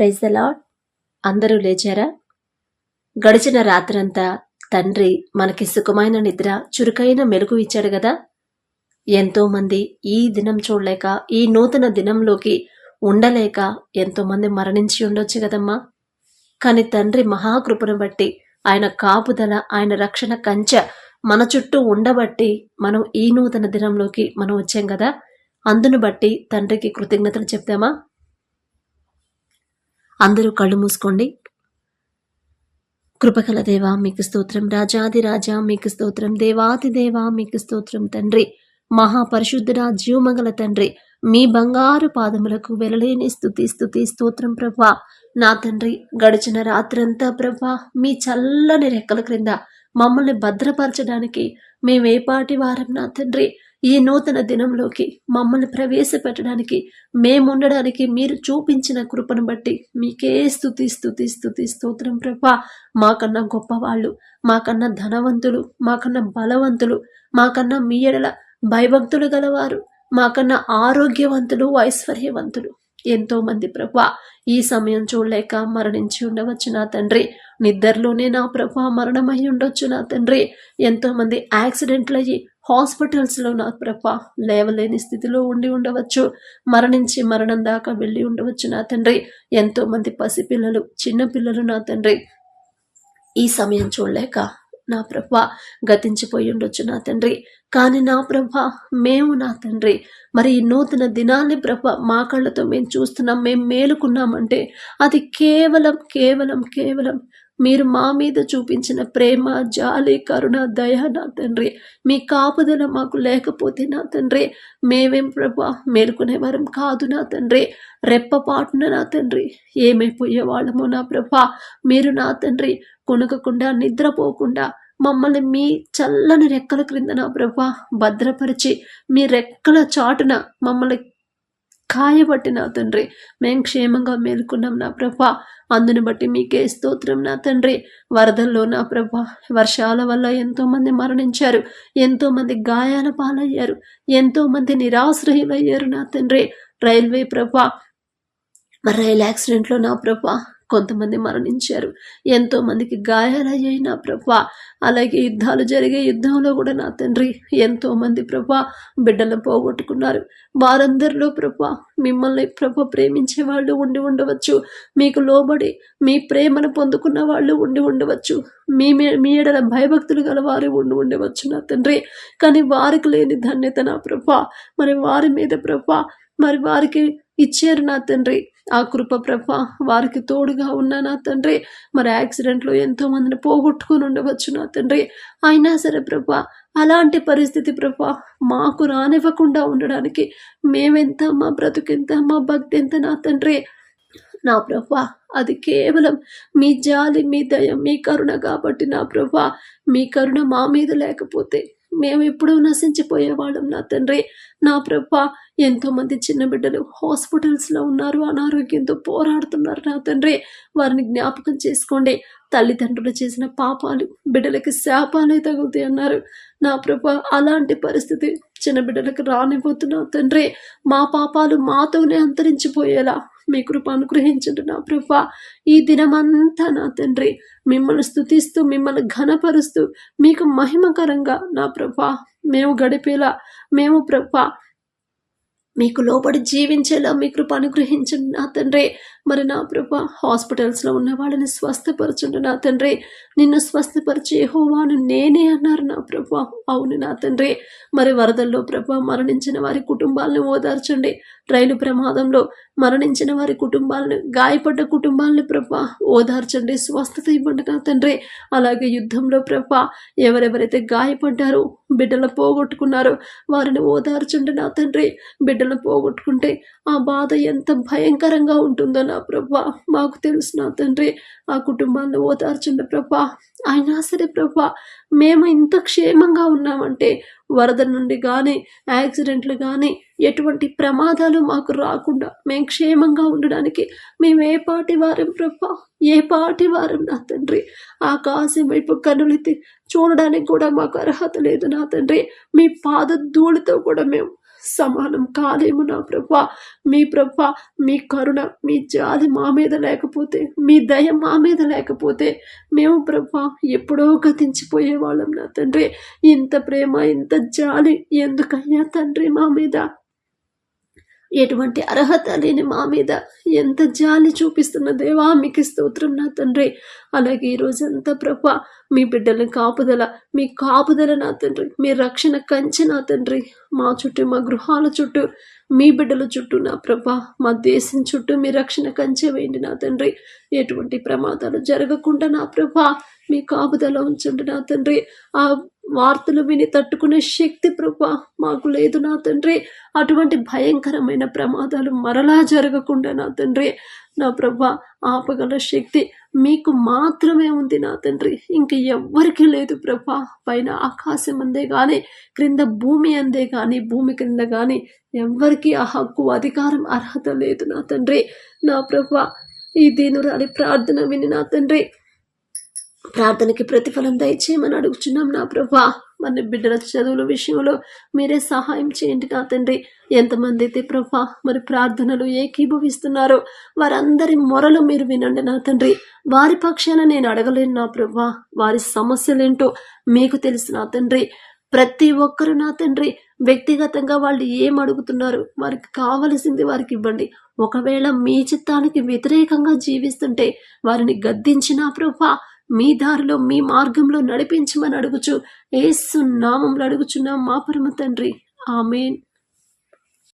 Praise lord అందరూ లేచారా? గడిచిన రాత్రంతా తండ్రి మనకి సుఖమైన నిద్ర చురుకైన మెలుగు ఇచ్చాడు కదా ఎంతోమంది ఈ దినం చూడలేక ఈ నూతన దినంలోకి ఉండలేక ఎంతోమంది మరణించి ఉండొచ్చు కదమ్మా. కానీ తండ్రి మహాకృపను బట్టి ఆయన కాపుదల ఆయన రక్షణ కంచె మన చుట్టూ ఉండబట్టి మనం ఈ నూతన దినంలోకి మనం వచ్చాం కదా అందును బట్టి తండ్రికి కృతజ్ఞతలు చెప్తామా? అందరూ కళ్ళు మూసుకోండి. కృపకల దేవా మీకు స్తోత్రం. రాజాది రాజా మీకు స్తోత్రం. దేవాది దేవా మీకు స్తోత్రం తండ్రి. మహాపరిశుద్ధుడా జీవమగల తండ్రి. మీ బంగారు పాదములకు వెలలేని స్థుతి స్థుతి స్తోత్రం ప్రభా. నా తండ్రి గడిచిన రాత్రంతా ప్రభా మీ చల్లని రెక్కల క్రింద మమ్మల్ని భద్రపరచడానికి మేమేపాటి వారం నా తండ్రి. ఈ నూతన దినంలోకి మమ్మల్ని ప్రవేశపెట్టడానికి మేముండడానికి మీరు చూపించిన కృపను బట్టి మీకే స్థుతి స్థుతి స్థుతి స్తోత్రం ప్రభా. మాకన్నా గొప్పవాళ్ళు మాకన్నా ధనవంతులు మాకన్నా బలవంతులు మాకన్నా మీ ఎడల భయభక్తులు గలవారు మాకన్నా ఆరోగ్యవంతులు ఐశ్వర్యవంతులు. ఎంతో మంది ప్రభా ఈ సమయం చూడలేక మరణించి ఉండవచ్చు నా తండ్రి? నిద్రలోనే నా ప్రభా మరణమై ఉండొచ్చు నా తండ్రి? ఎంతో మంది యాక్సిడెంట్లు అయ్యి హాస్పిటల్స్లో నా ప్రభ లేవలేని స్థితిలో ఉండి ఉండవచ్చు. మరణించి మరణం దాకా వెళ్ళి ఉండవచ్చు నా తండ్రి. ఎంతోమంది పసిపిల్లలు చిన్నపిల్లలు నా తండ్రి. ఈ సమయం చూడలేక నా ప్రభ గతించిపోయి ఉండొచ్చు నా తండ్రి. కానీ నా ప్రభ మేము నా తండ్రి. మరి ఈ నూతన దినాన్ని ప్రభ మా కళ్ళతో మేము చూస్తున్నాం మేము మేలుకున్నామంటే అది కేవలం కేవలం కేవలం మీరు మా మీద చూపించిన ప్రేమ జాలి కరుణ దయ నా తండ్రి. మీ కాపుదల మాకు లేకపోతే నా తండ్రి. మేమేం ప్రభా మేలుకునేవారం కాదు నా తండ్రి. రెప్పపాటున నా తండ్రి. ఏమైపోయేవాళ్ళమో నా ప్రభా మీరు నా తండ్రి. కొనుకకుండా నిద్రపోకుండా మమ్మల్ని మీ చల్లని రెక్కల క్రింద నా ప్రభా భద్రపరిచి మీ రెక్కల చాటున మమ్మల్ని గాయబట్టి నా తండ్రి. మేము క్షేమంగా మేలుకున్నాం నా ప్రభ. అందుని బట్టి మీకే స్తోత్రం నా తండ్రి. వరదల్లో నా ప్రభ. వర్షాల వల్ల ఎంతోమంది మరణించారు. ఎంతోమంది గాయాల పాలయ్యారు. ఎంతోమంది నిరాశ్రయులయ్యారు నా తండ్రి. రైల్వే ప్రభ. రైల్ యాక్సిడెంట్లో నా ప్రభ. కొంతమంది మరణించారు. ఎంతో మందికి గాయాలయ్యాయి నా ప్రభా. అలాగే యుద్ధాలు జరిగే యుద్ధంలో కూడా నా తండ్రి ఎంతో మంది ప్రభా బిడ్డలను పోగొట్టుకున్నారు. వారందరిలో ప్రభా మిమ్మల్ని ప్రభ ప్రేమించే వాళ్ళు ఉండి ఉండవచ్చు. మీకు లోబడి మీ ప్రేమను పొందుకున్న వాళ్ళు ఉండి ఉండవచ్చు. మీ మీ ఎడల భయభక్తులు గల వారు ఉండి ఉండవచ్చు నా తండ్రి. కానీ వారికి లేని ధన్యత నా ప్రభా. మరి వారి మీద ప్రభా మరి వారికి ఇచ్చారు నా తండ్రి. ఆ కృప ప్రభ వారికి తోడుగా ఉన్న నా తండ్రి. మరి యాక్సిడెంట్లో ఎంతో మందిని పోగొట్టుకుని ఉండవచ్చు నా తండ్రి. అయినా సరే ప్రభ అలాంటి పరిస్థితి ప్రభ మాకు రానివ్వకుండా ఉండడానికి మేమెంత మా బ్రతుకెంత మా భక్తి ఎంత నా తండ్రి. నా ప్రభా అది కేవలం మీ జాలి మీ దయ మీ కరుణ కాబట్టి నా ప్రభా మీ కరుణ మా మీద లేకపోతే మేము ఎప్పుడూ నశించిపోయేవాళ్ళం నా తండ్రి. నా ప్రభ ఎంతోమంది చిన్న బిడ్డలు హాస్పిటల్స్లో ఉన్నారు అనారోగ్యంతో పోరాడుతున్నారు నా తండ్రి. వారిని జ్ఞాపకం చేసుకోండి. తల్లిదండ్రులు చేసిన పాపాలు బిడ్డలకి శాపాలే తగులుతాయి అన్నారు. నా ప్రభ అలాంటి పరిస్థితి చిన్న బిడ్డలకు రానిపోతున్నా తండ్రి. మా పాపాలు మాతోనే అంతరించిపోయేలా మీ కృప అనుగ్రహించండి నా ప్రభా. ఈ దినమంతా నా తండ్రి. మిమ్మల్ని స్థుతిస్తూ మిమ్మల్ని ఘనపరుస్తూ మీకు మహిమకరంగా నా ప్రభ. మేము గడిపేలా మేము ప్రభ మీకు లోబడి జీవించేలా మీ కృప అనుగ్రహించండి నా తండ్రి. మరి నా ప్రభ హాస్పిటల్స్లో ఉన్న వాళ్ళని స్వస్థపరచండి నా తండ్రి. నిన్ను స్వస్థపరిచే హోవాను నేనే అన్నారు నా ప్రభ. అవును నా తండ్రి. మరి వరదల్లో ప్రభ మరణించిన వారి కుటుంబాలను ఓదార్చండి. రైలు ప్రమాదంలో మరణించిన వారి కుటుంబాలను గాయపడ్డ కుటుంబాలను ప్రభ ఓదార్చండి. స్వస్థత ఇవ్వండి నా తండ్రి. అలాగే యుద్ధంలో ప్రభ ఎవరెవరైతే గాయపడ్డారో బిడ్డలు పోగొట్టుకున్నారో వారిని ఓదార్చండి నా తండ్రి. బిడ్డలు పోగొట్టుకుంటే ఆ బాధ ఎంత భయంకరంగా ఉంటుందో నా ప్రభా. మాకు తెలుసు నా తండ్రి ఆ కుటుంబాన్ని ఓదార్చండి ప్రభా. అయినా సరే ప్రభా మేము ఇంత క్షేమంగా ఉన్నామంటే వరద నుండి కానీ యాక్సిడెంట్లు కానీ ఎటువంటి ప్రమాదాలు మాకు రాకుండా మేము క్షేమంగా ఉండడానికి మేము ఏ పాటి వారం ప్రభా? ఏ పాటి వారం నా తండ్రి? ఆకాశం వైపు కనులెత్తి చూడడానికి కూడా మాకు అర్హత లేదు నా తండ్రి. మీ పాద ధూళితో కూడా మేము సమానం కాలేము నా ప్రభా. మీ ప్రభా మీ కరుణ మీ జాలి మా మీద లేకపోతే మీ దయ మా మీద లేకపోతే మేము ప్రభా ఎప్పుడో గతించిపోయే వాళ్ళం నా తండ్రి. ఇంత ప్రేమ ఇంత జాలి ఎందుకయ్యా తండ్రి మా మీద? ఎటువంటి అర్హత లేని మా మీద ఎంత జాలి చూపిస్తున్న దేవా మీకు స్తోత్రం నా తండ్రి. అలాగే ఈ రోజంతా ప్రభ మీ బిడ్డల కాపుదల మీ కాపుదల నా తండ్రి మీ రక్షణ కంచె నా తండ్రి. మా చుట్టూ మా గృహాల చుట్టూ మీ బిడ్డల చుట్టూ నా ప్రభ మా దేశం చుట్టూ మీ రక్షణ కంచె వేయండి నా తండ్రి. ఎటువంటి ప్రమాదాలు జరగకుండా నా ప్రభ మీ కాపుదల ఉంచండి నా తండ్రి. ఆ వార్తలు విని తట్టుకునే శక్తి ప్రభా మాకు లేదు నా తండ్రి. అటువంటి భయంకరమైన ప్రమాదాలు మరలా జరగకుండా నా తండ్రి. నా ప్రభా ఆపగల శక్తి మీకు మాత్రమే ఉంది నా తండ్రి. ఇంక ఎవ్వరికీ లేదు ప్రభా. పైన ఆకాశం అందే కానీ క్రింద భూమి అందే కానీ భూమి క్రింద కానీ ఎవ్వరికీ ఆ హక్కు అధికారం అర్హత లేదు నా తండ్రి. నా ప్రభా ఈ దీనురాలి ప్రార్థన విని నా తండ్రి. ప్రార్థనకి ప్రతిఫలం దయచేయమని అడుగుచున్నాం నా ప్రభా. మన బిడ్డల చదువుల విషయంలో మీరే సహాయం చేయండి నా తండ్రి. ఎంతమంది అయితే ప్రభా మరి ప్రార్థనలు ఏకీభవిస్తున్నారో వారందరి మొరలు మీరు వినండి నా తండ్రి. వారి పక్షాన నేను అడగలేను నా ప్రభా. వారి సమస్యలేంటో మీకు తెలుసు నా తండ్రి. ప్రతి ఒక్కరు నా తండ్రి వ్యక్తిగతంగా వాళ్ళు ఏం అడుగుతున్నారు? వారికి కావలసింది వారికి ఇవ్వండి. ఒకవేళ మీ చిత్తానికి వ్యతిరేకంగా జీవిస్తుంటే వారిని గద్దించిన ప్రభా మీ దారిలో మీ మార్గంలో నడిపించమని అడుగుచు. ఏసు నామంలో అడుగుచున్నాం మా పరమ తండ్రి. ఆమెన్.